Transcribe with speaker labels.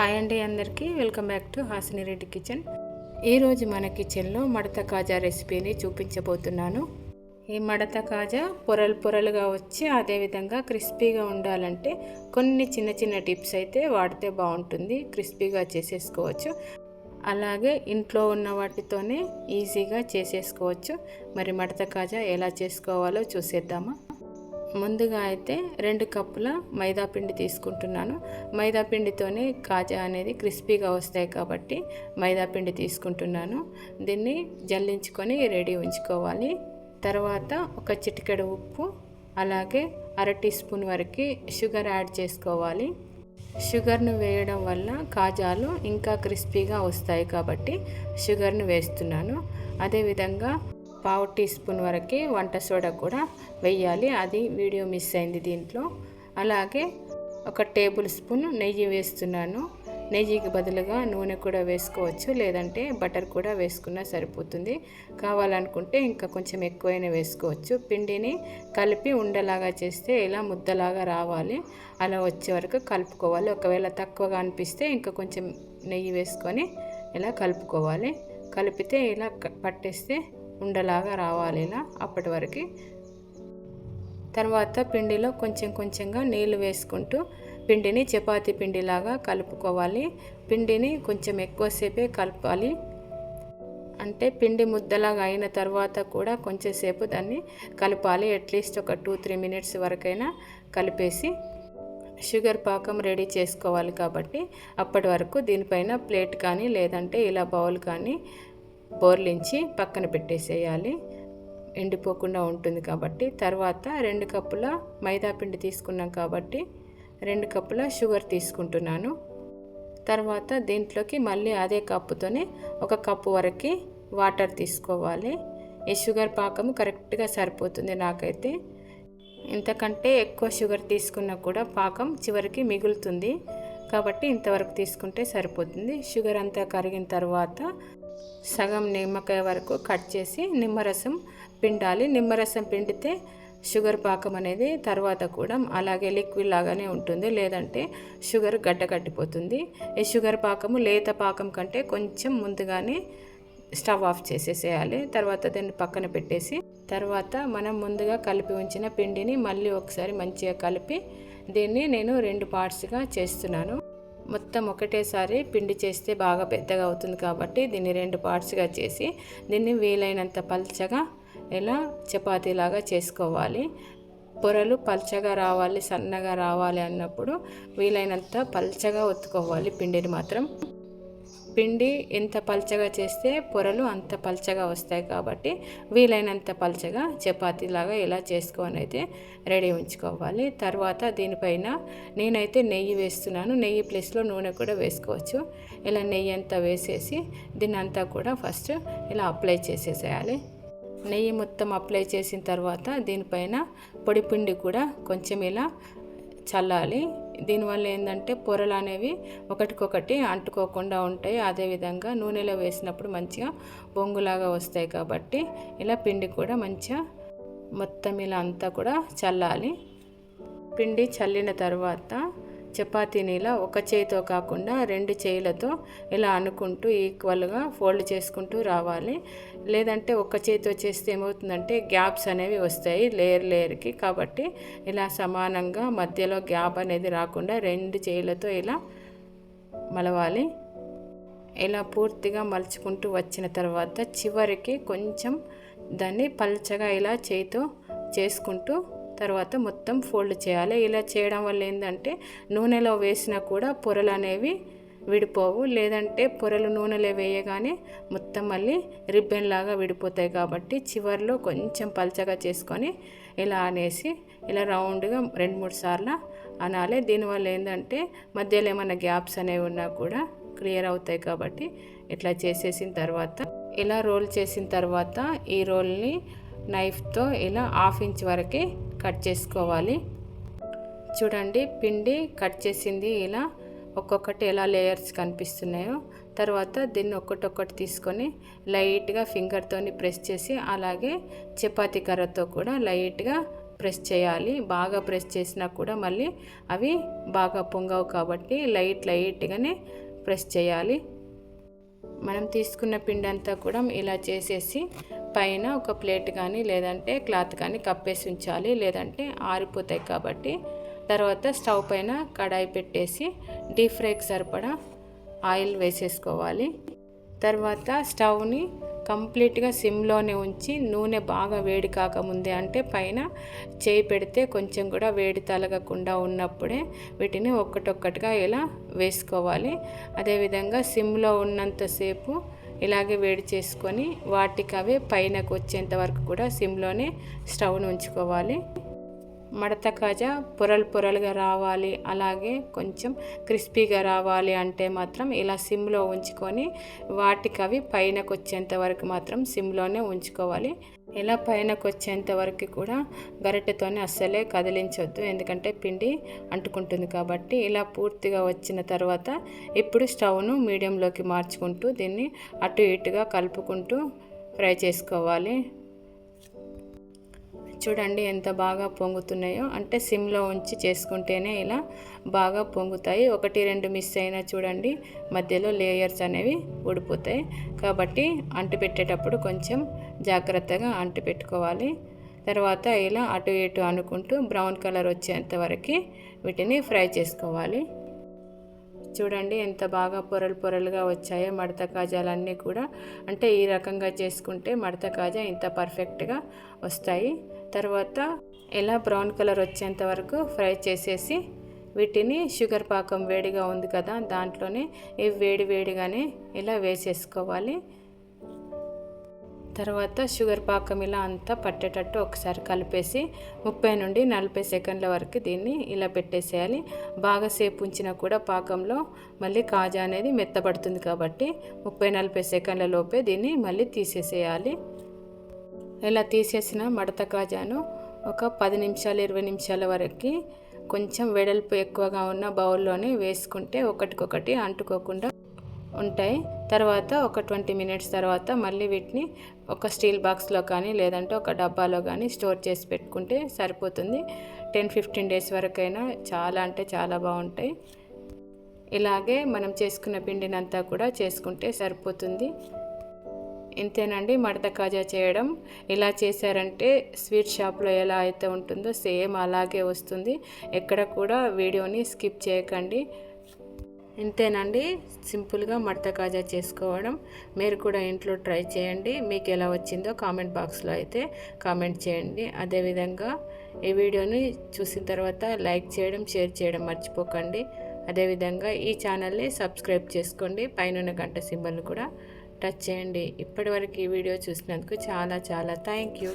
Speaker 1: Hi అండి అందరికీ. Welcome back to Hasini Reddy kitchen. ఈరోజు మన కిచెన్లో మడత కాజా రెసిపీని చూపించబోతున్నాను. ఈ మడత కాజా పొరలు పొరలుగా వచ్చి అదేవిధంగా క్రిస్పీగా ఉండాలంటే కొన్ని చిన్న చిన్న టిప్స్ అయితే వాడితే బాగుంటుంది. క్రిస్పీగా చేసేసుకోవచ్చు. అలాగే ఇంట్లో ఉన్న వాటితోనే ఈజీగా చేసేసుకోవచ్చు. మరి మడత కాజా ఎలా చేసుకోవాలో చూసేద్దామా? ముందుగా అయితే రెండు కప్పుల మైదాపిండి తీసుకుంటున్నాను. మైదాపిండితోనే కాజా అనేది క్రిస్పీగా వస్తాయి కాబట్టి మైదాపిండి తీసుకుంటున్నాను. దీన్ని జల్లించుకొని రెడీ ఉంచుకోవాలి. తర్వాత ఒక చిటికెడు ఉప్పు అలాగే అర టీ స్పూన్ వరకు షుగర్ యాడ్ చేసుకోవాలి. షుగర్ను వేయడం వల్ల కాజాలు ఇంకా క్రిస్పీగా వస్తాయి కాబట్టి షుగర్ను వేస్తున్నాను. అదేవిధంగా పావు టీ స్పూన్ వరకు వంట సోడా కూడా వేయాలి అది వీడియో మిస్ అయింది దీంట్లో. అలాగే ఒక టేబుల్ స్పూన్ నెయ్యి వేస్తున్నాను. నెయ్యికి బదులుగా నూనె కూడా వేసుకోవచ్చు లేదంటే బటర్ కూడా వేసుకున్నా సరిపోతుంది. కావాలనుకుంటే ఇంకా కొంచెం ఎక్కువైనా వేసుకోవచ్చు. పిండిని కలిపి ఉండలాగా చేస్తే ఇలా ముద్దలాగా రావాలి అలా వచ్చే వరకు కలుపుకోవాలి. ఒకవేళ తక్కువగా అనిపిస్తే ఇంకా కొంచెం నెయ్యి వేసుకొని ఇలా కలుపుకోవాలి. కలిపితే ఇలా పట్టేస్తే ఉండలాగా రావాలి ఇలా అప్పటి వరకు తర్వాత పిండిలో కొంచెం కొంచెంగా నీళ్ళు వేసుకుంటూ పిండిని చపాతీ పిండిలాగా కలుపుకోవాలి. పిండిని కొంచెం ఎక్కువసేపే కలపాలి. అంటే పిండి ముద్దలాగా అయిన తర్వాత కూడా కొంచెంసేపు దాన్ని కలపాలి. అట్లీస్ట్ ఒక టూ త్రీ మినిట్స్ వరకైనా కలిపేసి షుగర్ పాకం రెడీ చేసుకోవాలి కాబట్టి అప్పటి వరకు దీనిపైన ప్లేట్ కానీ లేదంటే ఇలా బౌల్ కానీ బోర్లించి పక్కన పెట్టేసేయాలి. ఎండిపోకుండా ఉంటుంది కాబట్టి. తర్వాత రెండు కప్పుల మైదా పిండి తీసుకున్నాం కాబట్టి రెండు కప్పుల షుగర్ తీసుకుంటున్నాను. తర్వాత దీంట్లోకి మళ్ళీ అదే కప్పుతోనే ఒక కప్పు వరకు వాటర్ తీసుకోవాలి. ఈ షుగర్ పాకం కరెక్ట్గా సరిపోతుంది నాకైతే. ఇంతకంటే ఎక్కువ షుగర్ తీసుకున్నా కూడా పాకం చివరికి మిగులుతుంది. కాబట్టి ఇంతవరకు తీసుకుంటే సరిపోతుంది. షుగర్ అంతా కరిగిన తర్వాత సగం నిమ్మకాయ వరకు కట్ చేసి నిమ్మరసం పిండాలి. నిమ్మరసం పిండితే షుగర్ పాకం అనేది తర్వాత కూడా అలాగే లిక్విడ్ లాగానే ఉంటుంది. లేదంటే షుగర్ గడ్డ కట్టిపోతుంది. ఈ షుగర్ పాకము లేత పాకం కంటే కొంచెం ముందుగానే స్టవ్ ఆఫ్ చేసేసేయాలి. తర్వాత దాన్ని పక్కన పెట్టేసి తర్వాత మనం ముందుగా కలిపి ఉంచిన పిండిని మళ్ళీ ఒకసారి మంచిగా కలిపి దీన్ని నేను రెండు పార్ట్స్గా చేస్తున్నాను. మొత్తం ఒకటేసారి పిండి చేస్తే బాగా పెద్దగా అవుతుంది కాబట్టి దీన్ని రెండు పార్ట్స్గా చేసి దీన్ని వీలైనంత పల్చగా ఇలా చపాతీలాగా చేసుకోవాలి. పొరలు పల్చగా రావాలి సన్నగా రావాలి అన్నప్పుడు వీలైనంత పల్చగా ఒత్తుకోవాలి పిండిని మాత్రం. పిండి ఎంత పల్చగా చేస్తే పొరలు అంత పల్చగా వస్తాయి కాబట్టి వీలైనంత పల్చగా చపాతీలాగా ఇలా చేసుకొని అయితే రెడీ ఉంచుకోవాలి. తర్వాత దీనిపైన నేనైతే నెయ్యి వేస్తున్నాను. నెయ్యి ప్లేస్లో నూనె కూడా వేసుకోవచ్చు. ఇలా నెయ్యి అంతా వేసేసి దీన్ని అంతా కూడా ఫస్ట్ ఇలా అప్లై చేసేసేయాలి. నెయ్యి మొత్తం అప్లై చేసిన తర్వాత దీనిపైన పొడి పిండి కూడా కొంచెం ఇలా చల్లాలి. దీనివల్ల ఏంటంటే పొరలు అనేవి ఒకటికొకటి అంటుకోకుండా ఉంటాయి. అదేవిధంగా నూనెలో వేసినప్పుడు మంచిగా బొంగులాగా వస్తాయి కాబట్టి ఇలా పిండి కూడా మంచిగా మొత్తం ఇలా అంతా కూడా చల్లాలి. పిండి చల్లిన తర్వాత చపాతీనిలా ఒక చేయితో కాకుండా రెండు చేయిలతో ఇలా అనుకుంటూ ఈక్వల్గా ఫోల్డ్ చేసుకుంటూ రావాలి. లేదంటే ఒక చేతితో చేస్తే ఏమవుతుందంటే గ్యాప్స్ అనేవి వస్తాయి లేయర్ లేయర్కి. కాబట్టి ఇలా సమానంగా మధ్యలో గ్యాప్ అనేది రాకుండా రెండు చేయిలతో ఇలా మలవాలి. ఇలా పూర్తిగా మలుచుకుంటూ వచ్చిన తర్వాత చివరికి కొంచెం దాన్ని పల్చగా ఇలా చేయితో చేసుకుంటూ తర్వాత మొత్తం ఫోల్డ్ చేయాలి. ఇలా చేయడం వల్ల ఏంటంటే నూనెలో వేసినా కూడా పొరలు అనేవి విడిపోవు. లేదంటే పొరలు నూనెలో వేయగానే మొత్తం మళ్ళీ రిబ్బన్ లాగా విడిపోతాయి కాబట్టి చివరిలో కొంచెం పల్చగా చేసుకొని ఇలా అనేసి ఇలా రౌండ్గా రెండు మూడు సార్లు అనాలి. దీనివల్ల ఏంటంటే మధ్యలో ఏమైనా గ్యాప్స్ అనేవి ఉన్నా కూడా క్లియర్ అవుతాయి కాబట్టి ఇట్లా చేసేసిన తర్వాత ఇలా రోల్ చేసిన తర్వాత ఈ రోల్ని నైఫ్తో ఇలా హాఫ్ ఇంచ్ వరకే కట్ చేసుకోవాలి. చూడండి పిండి కట్ చేసింది ఇలా ఒక్కొక్కటి ఎలా లేయర్స్ కనిపిస్తున్నాయో. తర్వాత దీన్ని ఒక్కటొక్కటి తీసుకొని లైట్గా ఫింగర్తోని ప్రెస్ చేసి అలాగే చపాతీ కర్రతో కూడా లైట్గా ప్రెస్ చేయాలి. బాగా ప్రెస్ చేసినా కూడా మళ్ళీ అవి బాగా పొంగవు కాబట్టి లైట్ లైట్గానే ప్రెస్ చేయాలి. మనం తీసుకున్న పిండి అంతా కూడా ఇలా చేసేసి పైన ఒక ప్లేట్ కానీ లేదంటే క్లాత్ కానీ కప్పేసి ఉంచాలి. లేదంటే ఆరిపోతాయి కాబట్టి తర్వాత స్టవ్ పైన కడాయి పెట్టేసి డీప్ ఫ్రైకి సరిపడా ఆయిల్ వేసేసుకోవాలి. తర్వాత స్టవ్ని కంప్లీట్గా సిమ్లోనే ఉంచి నూనె బాగా వేడి కాకముందే అంటే పైన చేయి పెడితే కొంచెం కూడా వేడి తలగకుండా ఉన్నప్పుడే వీటిని ఒక్కటొక్కటిగా ఇలా వేసుకోవాలి. అదేవిధంగా సిమ్లో ఉన్నంతసేపు ఇలాగే వేడి చేసుకొని వాటికి అవే పైనకు వచ్చేంత వరకు కూడా సిమ్లోనే స్టవ్ను ఉంచుకోవాలి. మడత కాజా పొరలు పొరలుగా రావాలి. అలాగే కొంచెం క్రిస్పీగా రావాలి అంటే మాత్రం ఇలా సిమ్లో ఉంచుకొని వాటికి అవి పైనకు వచ్చేంత వరకు మాత్రం సిమ్లోనే ఉంచుకోవాలి. ఇలా పైనకు వచ్చేంత వరకు కూడా గరిటెతోనే అస్సలే కదిలించవద్దు ఎందుకంటే పిండి అంటుకుంటుంది కాబట్టి ఇలా పూర్తిగా వచ్చిన తర్వాత ఇప్పుడు స్టవ్ను మీడియంలోకి మార్చుకుంటూ దీన్ని అటు ఇటుగా కలుపుకుంటూ ఫ్రై చేసుకోవాలి. చూడండి ఎంత బాగా పొంగుతున్నాయో. అంటే సిమ్లో ఉంచి చేసుకుంటేనే ఇలా బాగా పొంగుతాయి. ఒకటి రెండు మిస్ అయినా చూడండి మధ్యలో లేయర్స్ అనేవి ఊడిపోతాయి. కాబట్టి అంటు పెట్టేటప్పుడు కొంచెం జాగ్రత్తగా అంటు పెట్టుకోవాలి తర్వాత ఇలా అటు ఇటు అనుకుంటూ బ్రౌన్ కలర్ వచ్చేంత వరకు వీటిని ఫ్రై చేసుకోవాలి. చూడండి ఎంత బాగా పొరలు పొరలుగా వచ్చాయో మడత కాజాలన్నీ కూడా. అంటే ఈ రకంగా చేసుకుంటే మడత కాజా ఇంత పర్ఫెక్ట్గా వస్తాయి. తర్వాత ఇలా బ్రౌన్ కలర్ వచ్చేంత వరకు ఫ్రై చేసేసి వీటిని షుగర్ పాకం వేడిగా ఉంది కదా దాంట్లోనే ఇవి వేడి వేడిగానే ఇలా వేసేసుకోవాలి. తర్వాత షుగర్ పాకం ఇలా అంతా పట్టేటట్టు ఒకసారి కలిపేసి ముప్పై నుండి నలభై సెకండ్ల వరకు దీన్ని ఇలా పెట్టేసేయాలి. బాగా సేపు ఉంచినా కూడా పాకంలో మళ్ళీ కాజా అనేది మెత్తబడుతుంది కాబట్టి ముప్పై నలభై సెకండ్ల లోపే దీన్ని మళ్ళీ తీసేసేయాలి. ఇలా తీసేసిన మడత కాజాను ఒక పది నిమిషాలు ఇరవై నిమిషాల వరకు కొంచెం వెడల్పు ఎక్కువగా ఉన్న బౌల్లోనే వేసుకుంటే ఒకటికొకటి అంటుకోకుండా ఉంటాయి. తర్వాత ఒక ట్వంటీ మినిట్స్ తర్వాత మళ్ళీ వీటిని ఒక స్టీల్ బాక్స్లో కానీ లేదంటే ఒక డబ్బాలో కానీ స్టోర్ చేసి పెట్టుకుంటే సరిపోతుంది. టెన్ ఫిఫ్టీన్ డేస్ వరకైనా చాలా అంటే చాలా బాగుంటాయి. ఇలాగే మనం చేసుకున్న పిండినంతా కూడా చేసుకుంటే సరిపోతుంది. ఇంతేనండి మడత కాజా చేయడం. ఇలా చేశారంటే స్వీట్ షాప్లో ఎలా అయితే ఉంటుందో సేమ్ అలాగే వస్తుంది. ఎక్కడ కూడా వీడియోని స్కిప్ చేయకండి. ఇంతేనండి సింపుల్గా మడత కాజా చేసుకోవడం. మీరు కూడా ఇంట్లో ట్రై చేయండి. మీకు ఎలా వచ్చిందో కామెంట్ బాక్స్లో అయితే కామెంట్ చేయండి. అదేవిధంగా ఈ వీడియోని చూసిన తర్వాత లైక్ చేయడం షేర్ చేయడం మర్చిపోకండి. అదేవిధంగా ఈ ఛానల్ని సబ్స్క్రైబ్ చేసుకోండి. పైన గంట సింబల్ని కూడా టచ్ చేయండి. ఇప్పటివరకు ఈ వీడియో చూసినందుకు చాలా చాలా థ్యాంక్ యూ.